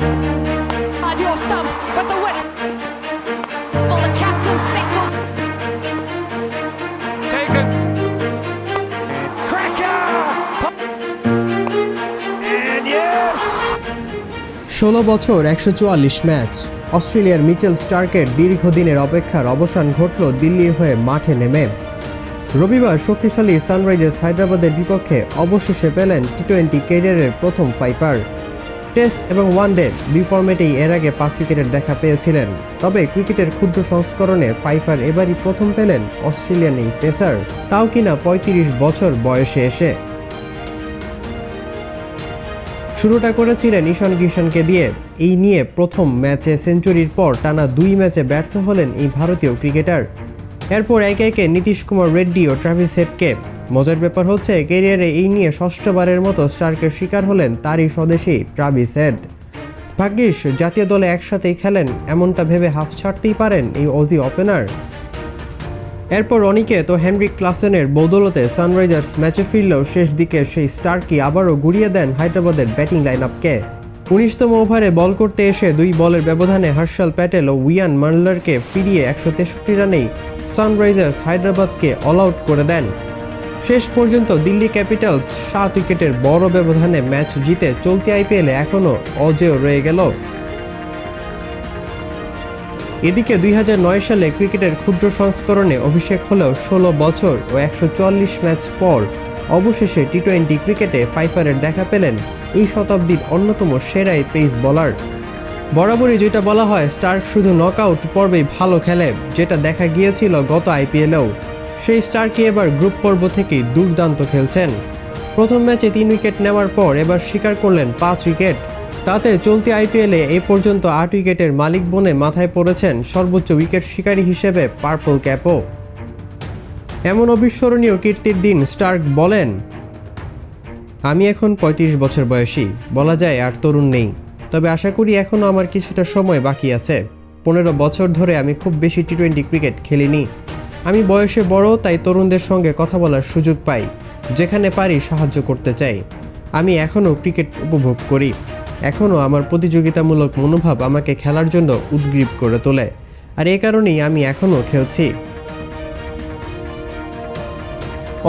And your stump, but the win. Well, the captain settles. Taken. Cracker! And yes! ষোলো বছর একশো চুয়াল্লিশ match অস্ট্রেলিয়ার মিচেল স্টার্কের দীর্ঘদিনের অপেক্ষার অবসান ঘটল দিল্লির হয়ে মাঠে নেমে রবিবার শক্তিশালী সানরাইজার্স হায়দ্রাবাদের বিপক্ষে অবশেষে পেলেন টি টোয়েন্টি ক্যারিয়ারের প্রথম ফাইপার টেস্ট এবং ওয়ানডে দুই ফর্মেটেই এর আগে পাঁচ উইকেটের দেখা পেয়েছিলেন। তবে ক্রিকেটের ক্ষুদ্র সংস্করণে পাইফার এবারই প্রথম পেলেন অস্ট্রেলিয়ান এই পেসার। তাও কিনা পঁয়ত্রিশ বছর বয়সে এসে। শুরুটা করেছিলেন ঈশান কিষানকে দিয়ে। এই নিয়ে প্রথম ম্যাচে সেঞ্চুরির পর টানা দুই ম্যাচে ব্যর্থ হলেন এই ভারতীয় ক্রিকেটার। এরপর একে একে নীতিশ কুমার রেড্ডি ও ট্রাভিস হেডকে মজার ব্যাপার হচ্ছে, ক্যারিয়ারে এই নিয়ে ষষ্ঠবারের মতো স্টার্কের শিকার হলেন তারই স্বদেশী ট্রাভিস হেড। ভাগ্যিস, জাতীয় দলে একসাথেই খেলেন, এমনটা ভেবে হাফ ছাড়তেই পারেন এই অজি ওপেনার এরপর অনিকেত তো হেনরিক ক্লাসেনের বদৌলতে সানরাইজার্স ম্যাচে ফিরলেও শেষ দিকের সেই স্টারকে আবারও গুড়িয়ে দেন হায়দ্রাবাদের ব্যাটিং লাইন আপকে উনিশতম ওভারে বল করতে এসে দুই বলের ব্যবধানে হর্ষাল প্যাটেল ও উইয়ান মার্লারকে ফিরিয়ে একশো তেষট্টি রানেই সানরাইজার্স হায়দ্রাবাদকে অল আউট করে দেন। শেষ পর্যন্ত দিল্লি ক্যাপিটালস সাত উইকেটের বড় ব্যবধানে ম্যাচ জিতে চলতি আইপিএলে এখনও অজেয় রয়ে গেল। এদিকে দুই হাজার নয় সালে ক্রিকেটের ক্ষুদ্র সংস্করণে অভিষেক হলেও ষোলো বছর ও একশো চুয়াল্লিশ ম্যাচ পর অবশেষে টি টোয়েন্টি ক্রিকেটে পাইপারের দেখা পেলেন এই শতাব্দীর অন্যতম সেরাই পেস বলার। বরাবরই যেটা বলা হয়, স্টার্ক শুধু নকআউট পর্বেই ভালো খেলে, যেটা দেখা গিয়েছিল গত আইপিএলেও। সেই স্টারকে এবার গ্রুপ পর্ব থেকেই দুর্দান্ত খেলছেন। প্রথম ম্যাচে তিন উইকেট নেওয়ার পর এবার স্বীকার করলেন পাঁচ উইকেট। তাতে চলতি আইপিএলে এ পর্যন্ত আট উইকেটের মালিক বনে মাথায় পড়েছেন সর্বোচ্চ উইকেট শিকারী হিসেবে পার্পল ক্যাপও। এমন অবিস্মরণীয় কীর্তির দিন স্টার্ক বলেন, আমি এখন পঁয়ত্রিশ বছর বয়সী, বলা যায় আর তরুণ নেই। তবে আশা করি এখনও আমার কিছুটা সময় বাকি আছে। পনেরো বছর ধরে আমি খুব বেশি টি টোয়েন্টি ক্রিকেট খেলিনি। আমি বয়সে বড়, তাই তরুণদের সঙ্গে কথা বলার সুযোগ পাই, যেখানে পারি সাহায্য করতে চাই। আমি এখনও ক্রিকেট উপভোগ করি। এখনও আমার প্রতিযোগিতামূলক মনোভাব আমাকে খেলার জন্য উদ্গ্রীব করে তোলে। আর এ কারণেই আমি এখনও খেলছি।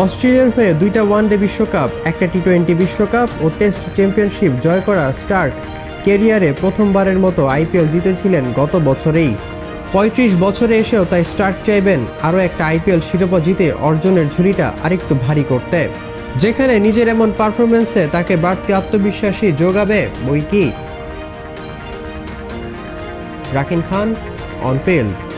অস্ট্রেলিয়ার হয়ে দুইটা ওয়ানডে বিশ্বকাপ, একটা টি টোয়েন্টি বিশ্বকাপ ও টেস্ট চ্যাম্পিয়নশিপ জয় করা স্টার্ক কেরিয়ারে প্রথমবারের মতো আইপিএল জিতেছিলেন গত বছরেই। পঁয়ত্রিশ বছরে এসেও তাই স্টার্ট চাইবেন আরও একটা আইপিএল শিরোপা জিতে অর্জনের ঝুড়িটা আরেকটু ভারী করতে। যেখানে নিজের এমন পারফরমেন্সে তাকে বাড়তি আত্মবিশ্বাসী যোগাবে বই কি রাকিন খান, অন ফিল্ড।